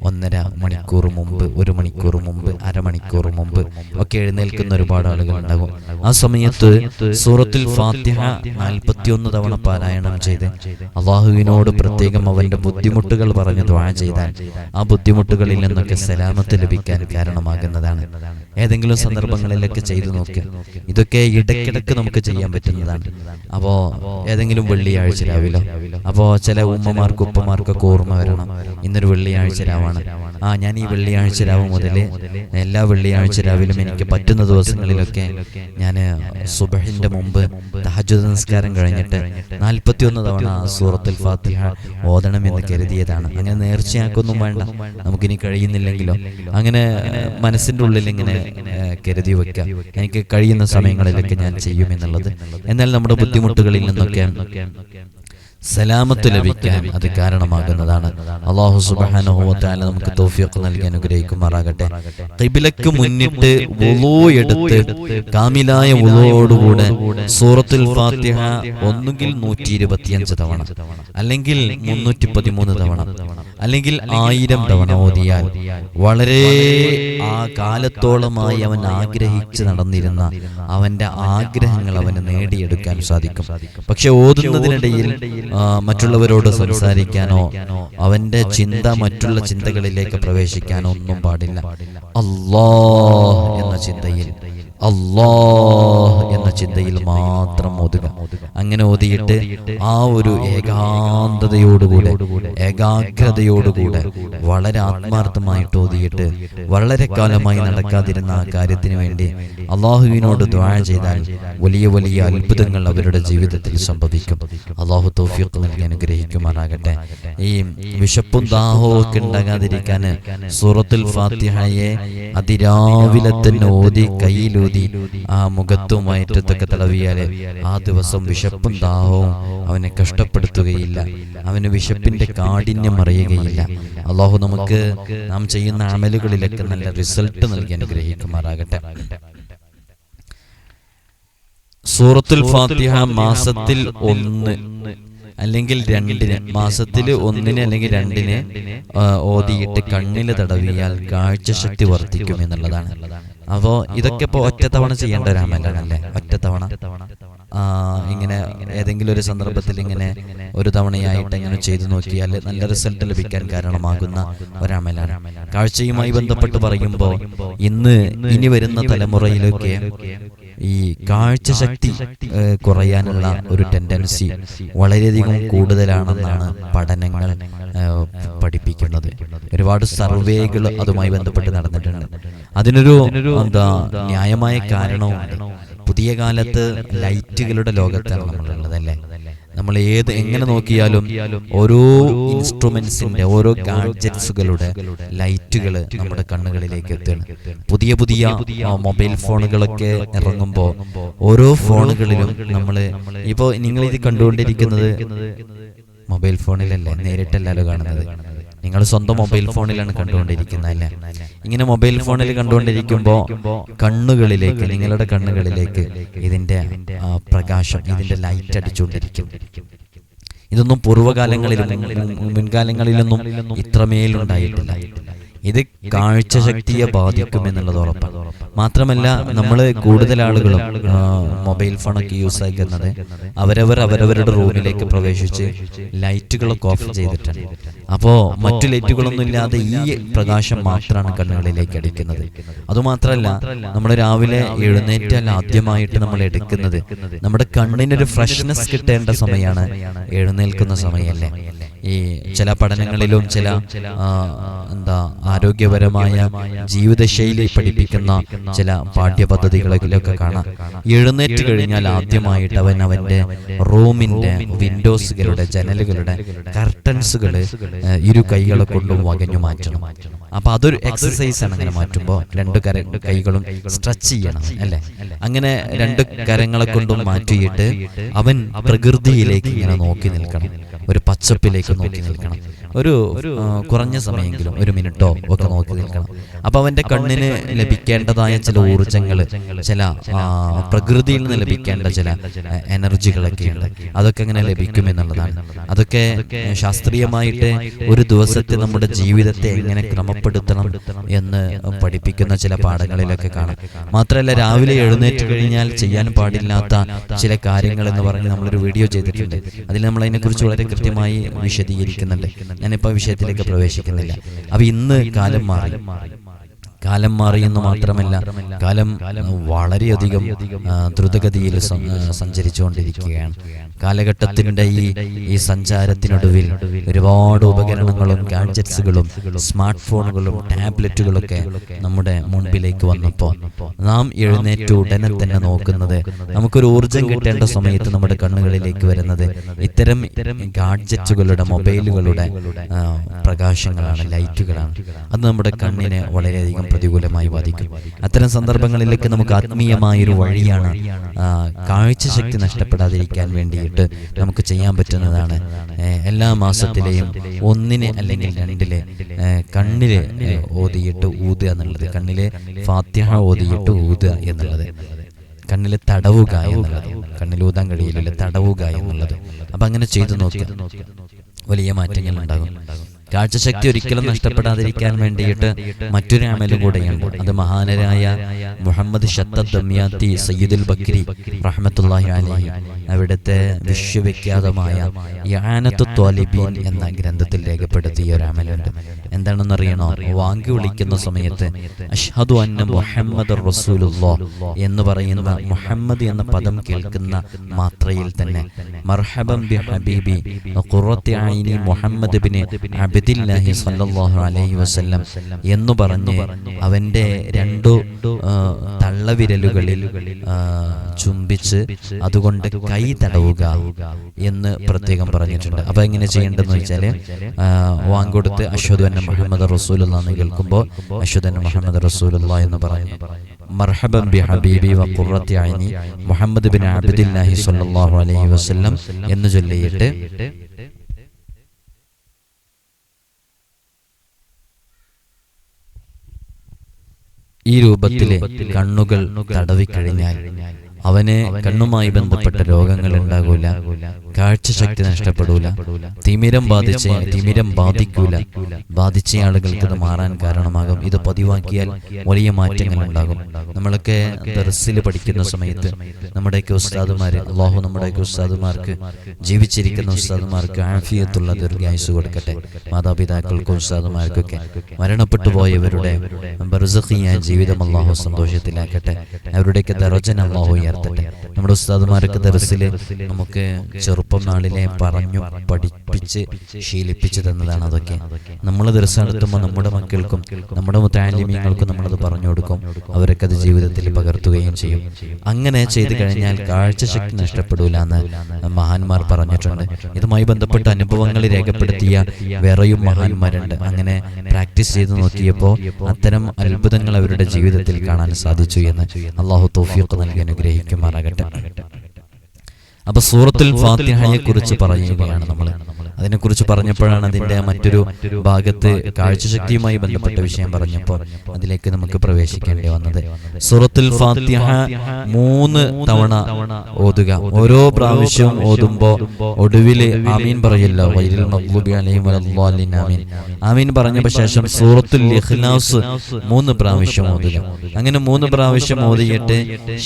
ഒന്നര മണിക്കൂർ മുമ്പ് ഒരു മണിക്കൂർ മുമ്പ് അരമണിക്കൂർ മുമ്പ് ഒക്കെ എഴുന്നേൽക്കുന്ന ഒരുപാട് ആളുകൾ ഉണ്ടാകും. ആ സമയത്ത് സൂറത്തുൽ ഫാത്തിഹ നാൽപ്പത്തിയൊന്ന് തവണ പാരായണം ചെയ്ത് അള്ളാഹുവിനോട് പ്രത്യേകം അവന്റെ ബുദ്ധിമുട്ടുകൾ പറഞ്ഞു ദ്വാ ചെയ്താൽ ആ ബുദ്ധിമുട്ടുകളിൽ നിന്നൊക്കെ സലാമത്ത് ലഭിക്കാൻ കാരണമാകുന്നതാണ്. ഏതെങ്കിലും സന്ദർഭങ്ങളിലൊക്കെ ചെയ്തു നോക്കുക ഇതൊക്കെ ഇടയ്ക്കിടയ്ക്ക് നമുക്ക് ചെയ്യാൻ പറ്റുന്നതാണ്. അപ്പോ ഏതെങ്കിലും വെള്ളിയാഴ്ച രാവിലെ അപ്പോ ചില ഉമ്മമാർക്കും ഉപ്പമാർക്കൊക്കെ ഓർമ്മ വരണം. ഇന്നൊരു വെള്ളിയാഴ്ച രാവാണ്. ആ ഞാൻ ഈ വെള്ളിയാഴ്ച രാവ് മുതൽ എല്ലാ വെള്ളിയാഴ്ച രാവിലും എനിക്ക് പറ്റുന്ന ദിവസങ്ങളിലൊക്കെ ഞാൻ സുബഹിന്റെ മുമ്പ് തഹജുദ് നിസ്കാരം കഴിഞ്ഞിട്ട് നാൽപ്പത്തിയൊന്ന് തവണ സൂറത്തുൽ ഫാത്തിഹ ഓതണം എന്ന് കരുതിയതാണ്. അങ്ങനെ നേർച്ചയാക്കൊന്നും വേണ്ട. നമുക്കിനി കഴിയുന്നില്ലെങ്കിലോ? അങ്ങനെ മനസ്സിന്റെ മനസ്സിന്റെ ഉള്ളിൽ ഇങ്ങനെ കരുതി വെക്കാം. എനിക്ക് കഴിയുന്ന സമയങ്ങളിലൊക്കെ ഞാൻ ചെയ്യുമെന്നുള്ളത്. എന്നാൽ നമ്മുടെ ബുദ്ധിമുട്ടുകളിൽ നിന്നൊക്കെ സലാമത്ത് ലഭിക്കാൻ അത് കാരണമാകുന്നതാണ്. അള്ളാഹു സുബാനുഭവത്താല നമുക്ക് തോഫിയൊക്കെ നൽകി അനുഗ്രഹിക്കുമാറാകട്ടെ. കിബിലക്ക് മുന്നിട്ട് വുളൂ എടുത്ത് കാമിലായ വുളോടുകൂടെ സൂറത്തുൽ ഫാത്തിഹ ഒന്നുകിൽ നൂറ്റി ഇരുപത്തിയഞ്ച് തവണ അല്ലെങ്കിൽ മുന്നൂറ്റി പതിമൂന്ന് തവണ അല്ലെങ്കിൽ ആയിരം തവണ ഓതിയാൽ വളരെ ആ കാലത്തോളമായി അവൻ ആഗ്രഹിച്ച് നടന്നിരുന്ന അവന്റെ ആഗ്രഹങ്ങൾ അവന് നേടിയെടുക്കാൻ സാധിക്കും. പക്ഷെ ഓതുന്നതിനിടയിൽ മറ്റുള്ളവരോട് സംസാരിക്കാനോ അവന്റെ ചിന്ത മറ്റുള്ള ചിന്തകളിലേക്ക് പ്രവേശിക്കാനോ ഒന്നും പാടില്ല. അല്ലാ എന്ന ചിന്തയിൽ അല്ലാഹ് എന്ന ചിന്തയിൽ മാത്രം ഓതുക. അങ്ങനെ ഓതിയിട്ട് ആ ഒരു ഏകാന്തതയോടുകൂടെ ഏകാഗ്രതയോടുകൂടെ വളരെ ആത്മാർത്ഥമായിട്ട് ഓതിയിട്ട് വളരെ കാലമായി നടക്കാതിരുന്ന ആ കാര്യത്തിന് വേണ്ടി അള്ളാഹുവിനോട് ദ്വാഴ ചെയ്താൽ വലിയ വലിയ അത്ഭുതങ്ങൾ അവരുടെ ജീവിതത്തിൽ സംഭവിക്കും. അള്ളാഹു തോഫിയൊക്കെ നൽകി അനുഗ്രഹിക്കുമാറാകട്ടെ. ഈ വിശപ്പും ദാഹവും ഒക്കെ ഉണ്ടാകാതിരിക്കാൻ സൂറത്തുൽ ഫാത്തിഹയെ അതിരാവിലെ തന്നെ ഓതി കയ്യിലൂതി ആ മുഖത്തും വയറ്റത്തൊക്കെ തടവിയാൽ ആ ദിവസം വിശപ്പും ദാഹവും അവനെ കഷ്ടപ്പെടുത്തുകയില്ല. അവന് വിശപ്പിന്റെ കാഠിന്യം അറിയുകയില്ല. അള്ളാഹു നമുക്ക് നാം ചെയ്യുന്ന അമലുകളിലൊക്കെ നല്ല റിസൾട്ട് നൽകി അനുഗ്രഹിക്കുമാറാകട്ടെ. സൂറത്തുൽ ഫാത്തിഹ മാസത്തിൽ ഒന്ന് അല്ലെങ്കിൽ രണ്ടിന് മാസത്തിൽ ഒന്നിന് അല്ലെങ്കിൽ രണ്ടിന് ഓതിയിട്ട് കണ്ണിൽ തടവിയാൽ കാഴ്ചശക്തി വർദ്ധിക്കും എന്നുള്ളതാണ്. അപ്പോ ഇതൊക്കെ ഇപ്പൊ ഒറ്റത്തവണ ചെയ്യേണ്ട ഒരു അമലാണല്ലേ ഒറ്റത്തവണ ഇങ്ങനെ ഏതെങ്കിലും ഒരു സന്ദർഭത്തിൽ ഇങ്ങനെ ഒരു തവണയായിട്ട് ഇങ്ങനെ ചെയ്തു നോക്കിയാൽ നല്ല റിസൾട്ട് ലഭിക്കാൻ കാരണമാകുന്ന ഒരമലാണ്. കാഴ്ചയുമായി ബന്ധപ്പെട്ട് പറയുമ്പോൾ ഇന്ന് ഇനി വരുന്ന തലമുറയിലൊക്കെ ഈ കാഴ്ച ശക്തി കുറയാനുള്ള ഒരു ടെൻഡൻസി വളരെയധികം കൂടുതലാണെന്നാണ് പഠനങ്ങൾ പഠിപ്പിക്കുന്നത്. ഒരുപാട് സർവേകൾ അതുമായി ബന്ധപ്പെട്ട് നടന്നിട്ടുണ്ട്. അതിനൊരു എന്താ ന്യായമായ കാരണവും പുതിയ കാലത്ത് ലൈറ്റുകളുടെ ലോകത്താണ് നമ്മളുള്ളത് അല്ലേ നമ്മൾ ഏത് എങ്ങനെ നോക്കിയാലും ഓരോ ഇൻസ്ട്രുമെന്റ്സിന്റെ ഓരോ ഗാഡ്ജറ്റ്സുകളുടെ ലൈറ്റുകൾ നമ്മുടെ കണ്ണുകളിലേക്ക് എത്തുകയാണ്. പുതിയ പുതിയ മൊബൈൽ ഫോണുകളൊക്കെ ഇറങ്ങുമ്പോൾ ഓരോ ഫോണുകളിലും നമ്മൾ ഇപ്പോൾ നിങ്ങൾ ഇത് കണ്ടുകൊണ്ടിരിക്കുന്നത് മൊബൈൽ ഫോണിലല്ലേ? നേരിട്ടല്ലല്ലോ കാണുന്നത്. നിങ്ങൾ സ്വന്തം മൊബൈൽ ഫോണിലാണ് കണ്ടുകൊണ്ടിരിക്കുന്നത് അല്ലേ? ഇങ്ങനെ മൊബൈൽ ഫോണിൽ കണ്ടുകൊണ്ടിരിക്കുമ്പോൾ കണ്ണുകളിലേക്ക് നിങ്ങളുടെ കണ്ണുകളിലേക്ക് ഇതിന്റെ പ്രകാശം ഇതിന്റെ ലൈറ്റ് അടിച്ചുകൊണ്ടിരിക്കും. ഇതൊന്നും പൂർവകാലങ്ങളിലും മുൻ- മുൻകാലങ്ങളിലൊന്നും ഇത്രമേലുണ്ടായിട്ടില്ല ഇത് കാഴ്ചശക്തിയെ ബാധിക്കും എന്നുള്ളത് ഉറപ്പാണ്. മാത്രമല്ല നമ്മൾ കൂടുതൽ ആളുകളും മൊബൈൽ ഫോണൊക്കെ യൂസ് ആക്കുന്നത് അവരവർ അവരവരുടെ റൂമിലേക്ക് പ്രവേശിച്ച് ലൈറ്റുകളൊക്കെ ഓഫ് ചെയ്തിട്ടാണ് അപ്പോൾ മറ്റു ലൈറ്റുകളൊന്നും ഇല്ലാതെ ഈ പ്രകാശം മാത്രമാണ് കണ്ണുകളിലേക്ക് അടിക്കുന്നത്. അതുമാത്രമല്ല നമ്മൾ രാവിലെ എഴുന്നേറ്റാൽ ആദ്യമായിട്ട് നമ്മൾ എടുക്കുന്നത് നമ്മുടെ കണ്ണിനൊരു ഫ്രഷ്നെസ് കിട്ടേണ്ട സമയമാണ് എഴുന്നേൽക്കുന്ന സമയമല്ലേ ഈ ചില പഠനങ്ങളിലും ചില എന്താ ആരോഗ്യപരമായ ജീവിതശൈലി പഠിപ്പിക്കുന്ന ചില പാഠ്യപദ്ധതികളിലൊക്കെ കാണാം. എഴുന്നേറ്റ് കഴിഞ്ഞാൽ ആദ്യമായിട്ട് അവൻ അവന്റെ റൂമിന്റെ വിൻഡോസുകളുടെ ജനലുകളുടെ കർട്ടൻസുകൾ ഇരു കൈകളെ കൊണ്ടും വകഞ്ഞു മാറ്റണം. അപ്പൊ അതൊരു എക്സസൈസ് ആണ് അങ്ങനെ മാറ്റുമ്പോൾ രണ്ട് കര കൈകളും സ്ട്രെച്ച് ചെയ്യണം അല്ലെ? അങ്ങനെ രണ്ട് കരങ്ങളെ കൊണ്ടും മാറ്റിയിട്ട് അവൻ പ്രകൃതിയിലേക്ക് ഇങ്ങനെ നോക്കി നിൽക്കണം. ഒരു പച്ചപ്പിലേക്ക് നോക്കി നിൽക്കണം. ഒരു കുറഞ്ഞ സമയമെങ്കിലും ഒരു മിനിറ്റോ ഒക്കെ നോക്കി നിൽക്കണം. അപ്പൊ അവന്റെ കണ്ണിന് ലഭിക്കേണ്ടതായ ചില ഊർജങ്ങൾ ചില പ്രകൃതിയിൽ നിന്ന് ലഭിക്കേണ്ട ചില എനർജികളൊക്കെയുണ്ട്. എനർജികളൊക്കെ ഉണ്ട് അതൊക്കെ എങ്ങനെ ലഭിക്കും എന്നുള്ളതാണ്. അതൊക്കെ ശാസ്ത്രീയമായിട്ട് ഒരു ദിവസത്തെ നമ്മുടെ ജീവിതത്തെ എങ്ങനെ ക്രമപ്പെടുത്തണം എന്ന് പഠിപ്പിക്കുന്ന ചില പാഠങ്ങളിലൊക്കെ കാണാം. മാത്രമല്ല രാവിലെ എഴുന്നേറ്റ് കഴിഞ്ഞാൽ ചെയ്യാൻ പാടില്ലാത്ത ചില കാര്യങ്ങൾ എന്ന് പറഞ്ഞ് നമ്മളൊരു വീഡിയോ ചെയ്തിട്ടുണ്ട്. അതിൽ നമ്മൾ അതിനെക്കുറിച്ച് വളരെ കൃത്യമായി വിശദീകരിക്കുന്നുണ്ട്. ഞാനിപ്പോൾ വിഷയത്തിലേക്ക് പ്രവേശിക്കുന്നില്ല. അപ്പൊ ഇന്ന് കാലം മാറി. കാലം മാറി എന്ന് മാത്രമല്ല കാലം വളരെയധികം ദ്രുതഗതിയിൽ സഞ്ചരിച്ചുകൊണ്ടിരിക്കുകയാണ്. കാലഘട്ടത്തിന്റെ ഈ ഈ സഞ്ചാരത്തിനൊടുവിൽ ഒരുപാട് ഉപകരണങ്ങളും ഗാഡ്ജറ്റ്സുകളും സ്മാർട്ട് ഫോണുകളും ടാബ്ലറ്റുകളൊക്കെ നമ്മുടെ മുൻപിലേക്ക് വന്നപ്പോൾ നാം എഴുന്നേറ്റ് ഉടനെ തന്നെ നോക്കുന്നത് നമുക്കൊരു ഊർജം കിട്ടേണ്ട സമയത്ത് നമ്മുടെ കണ്ണുകളിലേക്ക് വരുന്നത് ഇത്തരം ഗാഡ്ജറ്റുകളുടെ മൊബൈലുകളുടെ പ്രകാശങ്ങളാണ് ലൈറ്റുകളാണ്. അത് നമ്മുടെ കണ്ണിനെ വളരെയധികം പ്രതികൂലമായി ബാധിക്കും. അത്തരം സന്ദർഭങ്ങളിലേക്ക് നമുക്ക് ആത്മീയമായൊരു വഴിയാണ് കാഴ്ചശക്തി നഷ്ടപ്പെടാതിരിക്കാൻ വേണ്ടിയിട്ട് നമുക്ക് ചെയ്യാൻ പറ്റുന്നതാണ്. എല്ലാ മാസത്തിലെയും ഒന്നിന് അല്ലെങ്കിൽ രണ്ടിലെ കണ്ണിൽ ഓതിയിട്ട് ഊതുക എന്നുള്ളത്. കണ്ണിലെ ഫാത്തിഹ ഓതിയിട്ട് ഊതുക എന്നുള്ളത്. കണ്ണിലെ തടവുക എന്നുള്ളത്. കണ്ണിൽ ഊതാൻ കഴിയില്ല തടവുക എന്നുള്ളത്. അപ്പൊ അങ്ങനെ ചെയ്തു നോക്കുക. വലിയ മാറ്റങ്ങൾ ഉണ്ടാകും. കാഴ്ചശക്തി ഒരിക്കലും നഷ്ടപ്പെടാതിരിക്കാൻ വേണ്ടിയിട്ട് മറ്റൊരു അമലും കൂടെയുണ്ട്. അത് മഹാനരായ മുഹമ്മദ് ഷത്തദ്മിയാത്തി സയ്യിദുൽ ബക്രി റഹ്മത്തുള്ളാഹി അലൈഹി. അവിടുത്തെ വിശ്വവിഖ്യാതമായ യാനത്തു ത്വാലിബീൻ എന്ന ഗ്രന്ഥത്തിൽ രേഖപ്പെടുത്തിയ ഒരു അമലുണ്ട് എന്താണെന്നറിയണോ വാങ്ങി വിളിക്കുന്ന സമയത്ത് അഷ്ഹദു അന്ന മുഹമ്മദ് റസൂലുല്ലോ എന്ന് പറയുന്ന മുഹമ്മദ് എന്ന പദം കേൾക്കുന്ന മാത്രയിൽ തന്നെ മർഹബം ബി ഹബീബി ഖുറത്തി ഐനി മുഹമ്മദ് ബിൻ അബ്ദില്ലാഹി സല്ലല്ലാഹു അലൈഹി വസല്ലം എന്ന് പറഞ്ഞ് അവന്റെ രണ്ടു തള്ളവിരലുകളിൽ ചുംബിച്ച് അതുകൊണ്ട് കൈ തടവുക എന്ന് പ്രത്യേകം പറഞ്ഞിട്ടുണ്ട്. അപ്പോൾ എങ്ങനെ ചെയ്യേണ്ടതെന്ന് വെച്ചാൽ വാങ്കൊടുത്ത് അശ്വദ് മുഹമ്മദ് റസൂൽ എന്ന് കേൾക്കുമ്പോൾ അശ്വദ് മുഹമ്മദ് റസൂലുള്ള എന്ന് പറയുന്നു. മർഹബൻ ബി ഹബീബി വ ഖുറത്തി മുഹമ്മദ് ബിൻ അബ്ദില്ലാഹി സല്ലല്ലാഹു അലൈഹി വസല്ലം എന്ന് ചൊല്ലിയിട്ട് ഈ രൂപത്തിലെ കണ്ണുകൾ തടവിക്കഴിഞ്ഞാൽ അവന് കണ്ണുമായി ബന്ധപ്പെട്ട രോഗങ്ങൾ ഉണ്ടാകൂല. കാഴ്ചശക്തി നഷ്ടപ്പെടൂല. തിമിരം ബാധിച്ച തിമിരം ബാധിക്കൂല. ബാധിച്ച ആളുകൾക്ക് ഇത് മാറാൻ കാരണമാകും. ഇത് പതിവാക്കിയാൽ വലിയ മാറ്റങ്ങൾ ഉണ്ടാകും. നമ്മളൊക്കെ ദർസിൽ പഠിക്കുന്ന സമയത്ത് നമ്മുടെയൊക്കെ ഉസ്താദുമാർ അള്ളാഹു നമ്മുടെയൊക്കെ ഉസ്താദുമാർക്ക് ജീവിച്ചിരിക്കുന്ന ഉസ്താദുമാർക്ക് ആഫിയത്തുള്ള ദീർഘായുസ് കൊടുക്കട്ടെ. മാതാപിതാക്കൾക്കും ഉസ്താദുമാർക്കൊക്കെ മരണപ്പെട്ടു പോയവരുടെ ബർസഖിയായ ജീവിതം അള്ളാഹു സന്തോഷത്തിലാക്കട്ടെ. അവരുടെയൊക്കെ ദറജൻ അള്ളാഹു ഉയർത്തട്ടെ. നമ്മുടെ ഉസ്താദുമാരൊക്കെ ദർസിൽ നമുക്ക് ചെറുപ്പം നാളിലെ പറഞ്ഞു പഠിപ്പിച്ച് ശീലിപ്പിച്ചു തന്നതാണ് അതൊക്കെ. നമ്മൾ ദർശനം നടത്തുമ്പോൾ നമ്മുടെ മക്കൾക്കും നമ്മുടെ മുത്താലിമീങ്ങൾക്കും നമ്മളത് പറഞ്ഞു കൊടുക്കും. അവരൊക്കെ അത് ജീവിതത്തിൽ പകർത്തുകയും ചെയ്യും. അങ്ങനെ ചെയ്തു കഴിഞ്ഞാൽ കാഴ്ചശക്തി നഷ്ടപ്പെടൂല എന്ന് മഹാന്മാർ പറഞ്ഞിട്ടുണ്ട്. ഇതുമായി ബന്ധപ്പെട്ട അനുഭവങ്ങൾ രേഖപ്പെടുത്തിയ വേറെയും മഹാന്മാരുണ്ട്. അങ്ങനെ പ്രാക്ടീസ് ചെയ്ത് നോക്കിയപ്പോൾ അത്തരം അത്ഭുതങ്ങൾ അവരുടെ ജീവിതത്തിൽ കാണാൻ സാധിച്ചു എന്ന് അള്ളാഹു തോഫിയൊക്കെ നൽകി അനുഗ്രഹിക്കുമാറാകട്ടെ അപ്പൊ സൂറത്തുൽ ഫാത്തിഹയെ കുറിച്ച് പറയുകയാണ് നമ്മൾ അതിനെക്കുറിച്ച് പറഞ്ഞപ്പോഴാണ് അതിന്റെ മറ്റൊരു ഭാഗത്ത് കാഴ്ചശക്തിയുമായി ബന്ധപ്പെട്ട വിഷയം പറഞ്ഞപ്പോൾ അതിലേക്ക് നമുക്ക് പ്രവേശിക്കേണ്ടി വന്നത്. സൂറത്തുൽ ഫാത്തിഹ മൂന്ന് തവണ ഓതുക. ഓരോ പ്രാവശ്യവും ഓതുമ്പോൾ ഒടുവിൽ ആമീൻ പറയില്ല. വൈരിൽ മഗ്ലൂബി അലൈഹിം വലദ്ദാലിൻ ആമീൻ. ആമീൻ പറഞ്ഞ ശേഷം സൂറത്തുൽ ഇഖ്ലാസ് മൂന്ന് പ്രാവശ്യം ഓതുക. അങ്ങനെ മൂന്ന് പ്രാവശ്യം ഓതിയിട്ട്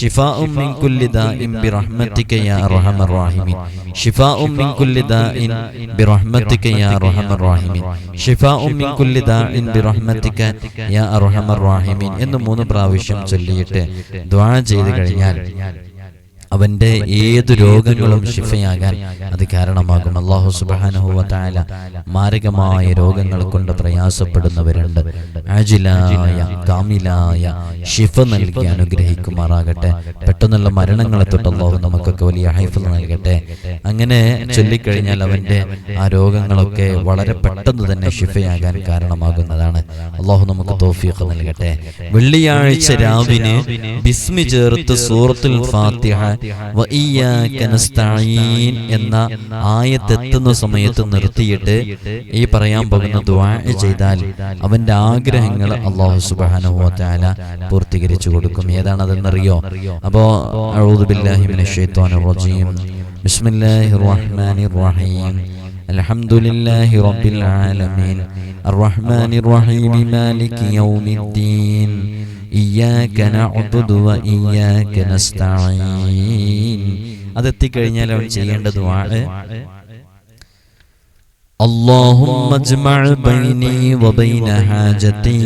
ഷിഫാഉം മിൻ കുല്ലി ദാഇൻ ബിറഹ്മതിക യാ അർഹമർ റഹീമീൻ ഷിഫാഉം മിൻ കുല്ലി ദാഇൻ ബിറഹ്മതിക യാ അർഹമർ الراحمين. شفاء മിൻ കുല്ലി ദാഇൻ ബിറഹ്മതിക യാ അർഹമർ റഹീമീൻ എന്ന് മൂന്ന് പ്രാവശ്യം ചൊല്ലിയിട്ട് ദുആ ചെയ്തു കഴിഞ്ഞാൽ അവന്റെ ഏത് രോഗങ്ങളും ശിഫയാകാൻ അത് കാരണമാകും. അള്ളാഹു സുബാനുഹുവല മാരകമായ രോഗങ്ങൾ കൊണ്ട് പ്രയാസപ്പെടുന്നവരുണ്ട്. ആജിലായ കാമിലായ ശിഫ നൽകി അനുഗ്രഹിക്കുമാറാകട്ടെ. പെട്ടെന്നുള്ള മരണങ്ങളെ തൊട്ട് അള്ളാഹു നമുക്കൊക്കെ വലിയ ഹൈഫൽ നൽകട്ടെ. അങ്ങനെ ചൊല്ലിക്കഴിഞ്ഞാൽ അവന്റെ ആ രോഗങ്ങളൊക്കെ വളരെ പെട്ടെന്ന് തന്നെ ഷിഫയാകാൻ കാരണമാകുന്നതാണ്. അള്ളാഹു നമുക്ക് തോഫിയൊക്കെ നൽകട്ടെ. വെള്ളിയാഴ്ച രാവിലെ ബിസ്മി ചേർത്ത് സൂറത്തുൽ ഫാത്തിഹ വ ഇയ്യാക നസ്തഈൻ എന്ന ആയത്തെത്തുന്ന സമയത്ത് നിർത്തിയിട്ട് ഈ പറയാൻ പോകുന്ന ദുആ ചെയ്താൽ അവന്റെ ആഗ്രഹങ്ങൾ അള്ളാഹു സുബ്ഹാനഹു വ തആല പൂർത്തീകരിച്ചു കൊടുക്കും ഏതാണ് അതെന്നറിയോ അപ്പോ അഊദു ബില്ലാഹി മിനശ് ശൈത്വാനിർ റജീം ബിസ്മില്ലാഹിർ റഹ്മാനിർ റഹീം الحمد لله رب العالمين الرحمن الرحيم مالك يوم الدين إياك نعبد وإياك نستعين അതെത്തിക്കഴിഞ്ഞാൽ അവൻ ചെയ്യേണ്ട ദുആ اللهم اجمع بيني وبين حاجتي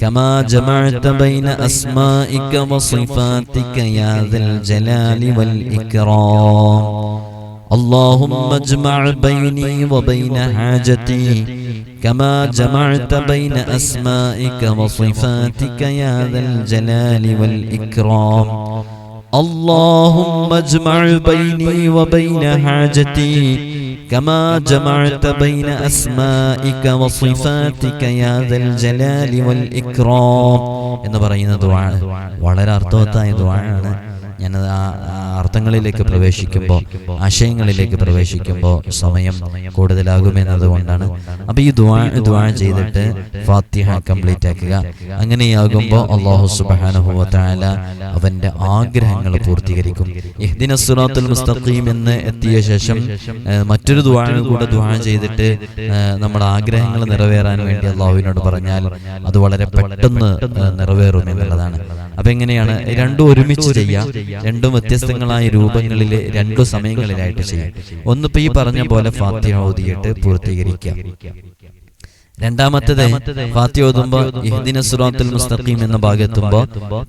كما جمعت بين أسمائك وصفاتك يا ذا الجلال والإكرام اللهم اجمع بيني وبين حاجتي كما جمعت بين أسمائك وصفاتك يا ذا الجلال والإكرام اللهم اجمع بيني وبين حاجتي كما جمعت بين أسمائك وصفاتك يا ذا الجلال والإكرام എന്ന് പറയുന്ന ദുആ വളരെ അർത്ഥവത്തായ ദുആയാണ് ഞാനത് ആ അർത്ഥങ്ങളിലേക്ക് പ്രവേശിക്കുമ്പോൾ ആശയങ്ങളിലേക്ക് പ്രവേശിക്കുമ്പോൾ സമയം കൂടുതലാകുമെന്നതുകൊണ്ടാണ്. അപ്പോൾ ഈ ദ്വാ ദ്വാ ചെയ്തിട്ട് ഫാത്തിഹ കംപ്ലീറ്റ് ആക്കുക. അങ്ങനെയാകുമ്പോൾ അള്ളാഹു സുബ്ഹാനഹു അവന്റെ ആഗ്രഹങ്ങൾ പൂർത്തീകരിക്കും. ഇഹ്ദിന സിറാത്തുൽ മുസ്തഖീം എന്ന് എത്തിയ ശേഷം മറ്റൊരു ദുആ കൂടെ ദ്വാ ചെയ്തിട്ട് നമ്മൾ നമ്മുടെ ആഗ്രഹങ്ങൾ നിറവേറാൻ വേണ്ടി അള്ളാഹുവിനോട് പറഞ്ഞാൽ അത് വളരെ പെട്ടെന്ന് നിറവേറും എന്നുള്ളതാണ്. അപ്പൊ എങ്ങനെയാണ് രണ്ടും ഒരുമിച്ച് ചെയ്യാം. രണ്ടും വ്യത്യസ്തങ്ങളായ രൂപങ്ങളിൽ രണ്ടു സമയങ്ങളിലായിട്ട് ചെയ്യാം. ഒന്നിപ്പോ ഈ പറഞ്ഞ പോലെ ഫാത്തിഹ ഓതിയിട്ട് പൂർത്തീകരിക്കാം. രണ്ടാമത്തേത് ഫാത്തി ഓതുമ്പോ ഇഹ്ദിന സുറാത്തുൽ മുസ്തഖീം എന്ന ഭാഗത്തുമ്പോ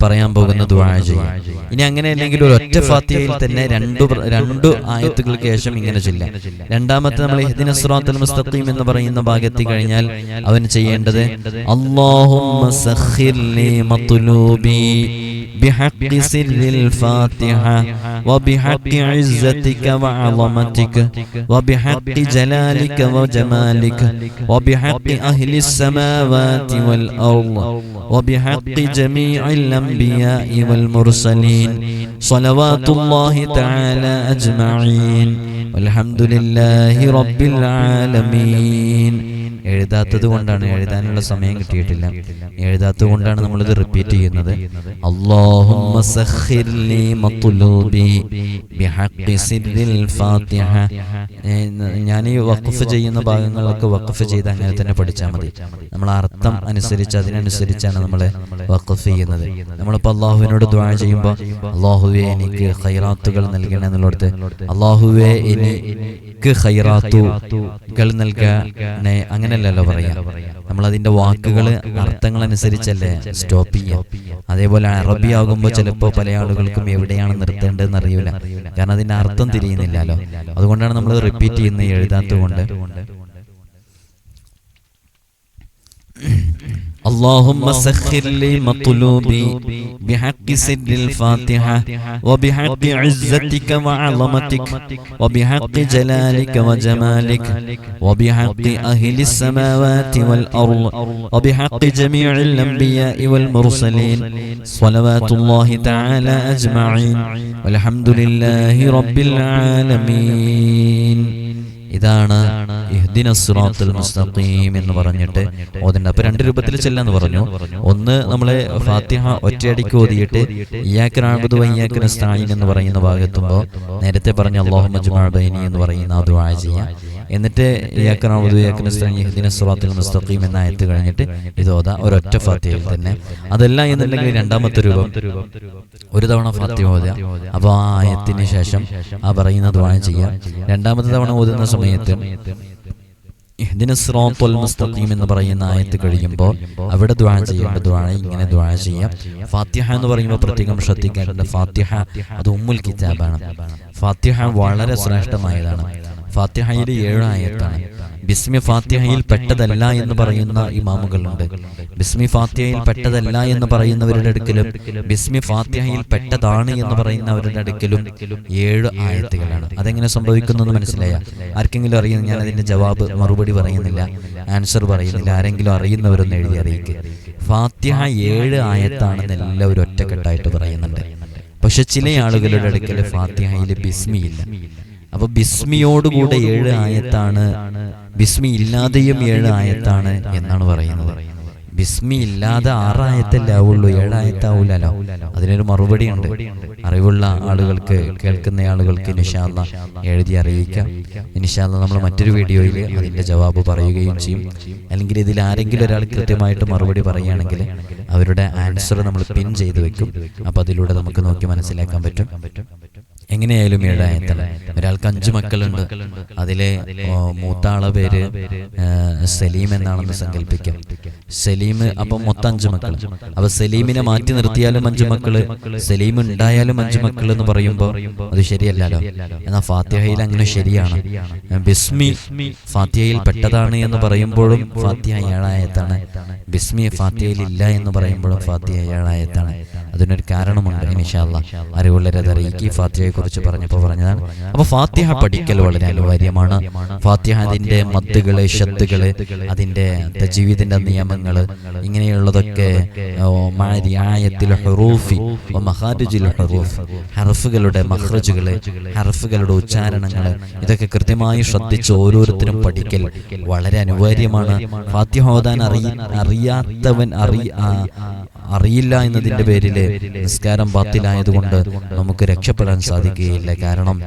പറയാൻ പോകുന്ന ദുആ ചെയ്യാം. ഇനി അങ്ങനെ അല്ലെങ്കിൽ ഒരു ഒറ്റ ഫാത്തിയയിൽ തന്നെ രണ്ടു രണ്ടു ആയത്തുകൾക്ക് ശേഷം ഇങ്ങനെ ചെയ്യാം. രണ്ടാമത്തെ നമ്മൾ ഇഹ്ദിന സുറാത്തുൽ മുസ്തഖീം എന്ന് പറയുന്ന ഭാഗത്തിൽ കഴിഞ്ഞാൽ അവൻ ചെയ്യേണ്ടത് അല്ലാഹുമ്മ സഖിർ ലീ മത്ലൂബി بحق سر الفاتحة وبحق عزتك وعظمتك وبحق جلالك وجمالك وبحق أهل السماوات والأرض وبحق جميع الأنبياء والمرسلين صلوات الله تعالى أجمعين والحمد لله رب العالمين. എഴുതാത്തത് കൊണ്ടാണ് എഴുതാനുള്ള സമയം കിട്ടിയിട്ടില്ല എഴുതാത്തത് കൊണ്ടാണ് നമ്മളിത് റിപ്പീറ്റ് ചെയ്യുന്നത് اللهم سخر لي مطلوبي بحق سر الفاتحة ഞാൻ ഈ വഖഫ് ചെയ്യുന്ന ഭാഗങ്ങളൊക്കെ വഖഫ് ചെയ്ത് അങ്ങനെ തന്നെ പഠിച്ചാൽ മതി നമ്മൾ അർത്ഥം അനുസരിച്ച് അതിനനുസരിച്ചാണ് നമ്മൾ വഖഫ് ചെയ്യുന്നത് നമ്മളിപ്പോൾ അള്ളാഹുവിനോട് ദ്വാ ചെയ്യുമ്പോൾ അള്ളാഹുവെ എനിക്ക് ഖൈറാത്തുകൾ നൽകണം എന്നുള്ളത് അള്ളാഹുവെ എനിക്ക് ഖൈറാത്തുകൾ നൽകണേ അങ്ങനെയല്ലല്ലോ പറയാ. നമ്മൾ അതിന്റെ വാക്കുകൾ അർത്ഥങ്ങൾ അനുസരിച്ചല്ലേ സ്റ്റോപ്പ് ചെയ്യാം. അതേപോലെ അറബി ആകുമ്പോൾ ചിലപ്പോൾ പല ആളുകൾക്കും എവിടെയാണ് നിർത്തേണ്ടതെന്ന് അറിയില്ല കാരണം അതിന്റെ അർത്ഥം തിരിയുന്നില്ലല്ലോ. അതുകൊണ്ടാണ് നമ്മൾ റിപ്പീറ്റ് ചെയ്യുന്നത് എഴുതാത്തത് കൊണ്ട്. اللهم سخر لي مطلوبي بحق سر الفاتحة وبحق عزتك وعظمتك وبحق جلالك وجمالك وبحق أهل السماوات والأرض وبحق جميع الأنبياء والمرسلين صلوات الله تعالى أجمعين والحمد لله رب العالمين. ഇതാണ് മുസ്തഖീം എന്ന് പറഞ്ഞിട്ട് ഓതണ്ട അപ്പൊ രണ്ട് രൂപത്തിൽ ചെല്ലാന്ന് പറഞ്ഞു. ഒന്ന് നമ്മളെ ഫാത്തിഹ ഒറ്റയടിക്ക് ഓതിയിട്ട് ഇയാക്ക് നാബുദു വയ്യാക്ക് നസ്തായിൻ എന്ന് പറയുന്ന ഭാഗത്തുമ്പോൾ നേരത്തെ പറഞ്ഞ അള്ളാഹു മജ്മാബൈനി എന്ന് പറയുന്ന അത് ചെയ്യാം. എന്നിട്ട് മുസ്തഖീം എന്ന ആയത്ത് കഴിഞ്ഞിട്ട് ഇത് ഓതാ ഒരൊറ്റ ഫാത്തിഹയിൽ തന്നെ അതല്ല എന്നുണ്ടെങ്കിൽ രണ്ടാമത്തെ രൂപം. ഒരു തവണ ഫാത്തിഹ ഓതുക. അപ്പോൾ ആ ആയത്തിന് ശേഷം ആ പറയുന്ന ദുആ ചെയ്യാം രണ്ടാമത്തെ തവണ ഓതുന്ന സമയത്ത് ഇഹ്ദിന സിറാത്തുൽ മുസ്തഖീം എന്ന് പറയുന്ന ആയത്ത് കഴിയുമ്പോൾ അവിടെ ദുആ ചെയ്യേണ്ട ദുആ ഇങ്ങനെ ദുആ ചെയ്യാം ഫാത്തിഹ എന്ന് പറയുമ്പോൾ പ്രത്യേകം ശ്രദ്ധിക്കേണ്ടത് ഫാത്തിഹ അത് ഉമ്മുൽ കിതാബാണ്. ഫാത്തിഹ വളരെ ശ്രേഷ്ഠമായതാണ്. ഫാത്തിഹയിൽ ഏഴ് ആയത്താണ് ബിസ്മി ഫാത്തിഹയിൽ പെട്ടതല്ല എന്ന് പറയുന്ന ഇമാമുകളുണ്ട്. ബിസ്മി ഫാത്തിഹയിൽ പെട്ടതല്ല എന്ന് പറയുന്നവരുടെ അടുക്കലും ബിസ്മി ഫാത്തിഹയിൽ പെട്ടതാണ് എന്ന് പറയുന്നവരുടെ അടുക്കലും ഏഴ് ആയത്തുകളാണ്. അതെങ്ങനെ സംഭവിക്കുന്നു എന്ന് മനസ്സിലായ? ആർക്കെങ്കിലും അറിയുന്ന ഞാൻ അതിന്റെ ജവാബ് മറുപടി പറയുന്നില്ല. ആൻസർ പറയുന്നില്ല. ആരെങ്കിലും അറിയുന്നവരൊന്ന് എഴുതി അറിയിക്കുക ഫാത്തിഹ ഏഴ് ആയത്താണെന്ന് എല്ലാവരും ഒറ്റക്കെട്ടായിട്ട് പറയുന്നുണ്ട്. പക്ഷെ ചില ആളുകളുടെ അടുക്കൽ ഫാത്തിഹയിൽ ബിസ്മിയില്ല. അപ്പൊ ബിസ്മിയോടുകൂടെ ഏഴ് ആയത്താണ് ബിസ്മി ഇല്ലാതെയും ഏഴ് ആയത്താണ് എന്നാണ് പറയുന്നത്. ബിസ്മി ഇല്ലാതെ ആറായത്തല്ലേ ആവുള്ളൂ ഏഴായത്താവൂലല്ലോ അതിനൊരു മറുപടി ഉണ്ട് അറിവുള്ള ആളുകൾക്ക് കേൾക്കുന്ന ആളുകൾക്ക് നിഷാദ എഴുതി അറിയിക്കാം. നിഷാദ നമ്മൾ മറ്റൊരു വീഡിയോയിൽ അതിന്റെ ജവാബ് പറയുകയും ചെയ്യും. അല്ലെങ്കിൽ ഇതിൽ ആരെങ്കിലും ഒരാൾ കൃത്യമായിട്ട് മറുപടി പറയുകയാണെങ്കിൽ അവരുടെ ആൻസർ നമ്മൾ പിൻ ചെയ്ത് വെക്കും. അപ്പൊ അതിലൂടെ നമുക്ക് നോക്കി മനസ്സിലാക്കാൻ പറ്റും. എങ്ങനെയായാലും ഏഴായത്തല്ല ഒരാൾക്ക് അഞ്ച് മക്കളുണ്ട്. അതിലെ മൂത്താള പേര് സലീം എന്നാണെന്ന് സങ്കല്പിക്കാം സലീം അപ്പം മൊത്തം അഞ്ചു മക്കൾ അപ്പൊ സലീമിനെ മാറ്റി നിർത്തിയാലും അഞ്ചു മക്കൾ. സലീം ഉണ്ടായാലും അഞ്ചു മക്കൾ എന്ന് പറയുമ്പോൾ അത് ശരിയല്ലല്ലോ. എന്നാൽ ഫാത്തിഹയിൽ അങ്ങനെ ശരിയാണ്. ബിസ്മി ഫാത്തിഹയിൽ പെട്ടതാണ് എന്ന് പറയുമ്പോഴും ഫാത്തിഹ ഏഴായത്താണ് ബിസ്മി ഫാത്തിഹയിൽ ഇല്ല എന്ന് പറയുമ്പോഴും ഫാത്തിഹ ഏഴായത്താണ് അതിനൊരു കാരണമുണ്ട് ഇനിഷാല്ല അറിവുള്ളവരത് അറിയിക്കി ഫാത്തിഹയെ കുറിച്ച് പറഞ്ഞപ്പോൾ പറഞ്ഞതാണ്. അപ്പൊ ഫാത്തിഹ പഠിക്കൽ വളരെ അനിവാര്യമാണ്. ഫാത്തിഹ അതിന്റെ മദ്ദുകൾ ഷത്തുകൾ അതിന്റെ ജീവിതത്തിന്റെ നിയമങ്ങൾ ഇങ്ങനെയുള്ളതൊക്കെ ഹറഫുകളുടെ ഹുറൂഫി ഹുറൂഫ് ഹർഫുകളുടെ മഖ്റജുകൾ ഹർഫുകളുടെ ഉച്ചാരണങ്ങൾ ഇതൊക്കെ കൃത്യമായി ശ്രദ്ധിച്ച് ഓരോരുത്തരും പഠിക്കൽ വളരെ അനിവാര്യമാണ്. ഫാത്തിഹ അറിയാത്തവൻ അറിയ അറിയില്ല എന്നതിന്റെ പേരിൽ നിസ്കാരം ബാത്തിലായതുകൊണ്ട് നമുക്ക് രക്ഷപ്പെടാൻ സാധിക്കുകയില്ല. കാരണം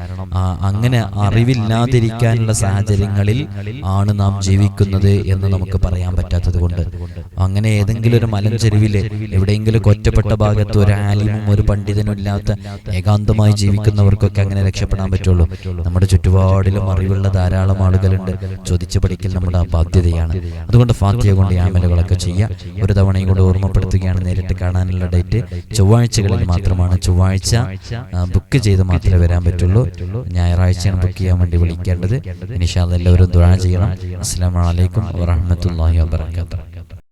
അങ്ങനെ അറിവില്ലാതിരിക്കാനുള്ള സാഹചര്യങ്ങളിൽ ആണ് നാം ജീവിക്കുന്നത് എന്ന് നമുക്ക് പറയാൻ പറ്റാത്തത് കൊണ്ട്. അങ്ങനെ ഏതെങ്കിലും ഒരു മലഞ്ചെരുവിൽ എവിടെയെങ്കിലും ഒറ്റപ്പെട്ട ഭാഗത്ത് ഒരു ആലിമും ഒരു പണ്ഡിതനും ഇല്ലാത്ത ഏകാന്തമായി ജീവിക്കുന്നവർക്കൊക്കെ അങ്ങനെ രക്ഷപ്പെടാൻ പറ്റുള്ളൂ. നമ്മുടെ ചുറ്റുപാടിലും അറിവുള്ള ധാരാളം ആളുകളുണ്ട്. ചോദിച്ചു പഠിക്കൽ നമ്മുടെ ബാധ്യതയാണ്. അതുകൊണ്ട് ഫാത്തിയ കൊണ്ട് യാമലുകളൊക്കെ ചെയ്യുക ചെയ്യാം. ഒരു തവണയും കൂടെ ഓർമ്മപ്പെടുത്തുകയാണ് നേരിട്ട് കാണാനുള്ള ഡേറ്റ് ചൊവ്വാഴ്ചകളിൽ മാത്രമാണ്. ചൊവ്വാഴ്ച ബുക്ക് ചെയ്ത് മാത്രമേ വരാൻ പറ്റുള്ളൂ. ഞായറാഴ്ചയാണ് ബുക്ക് ചെയ്യാൻ വേണ്ടി വിളിക്കേണ്ടത്. ഇനിഷാദ് എല്ലാവരും ദുആ ചെയ്യണം. അസ്സലാമു അലൈക്കും വറഹ്മത്തുള്ളാഹി വബറകാതുഹു.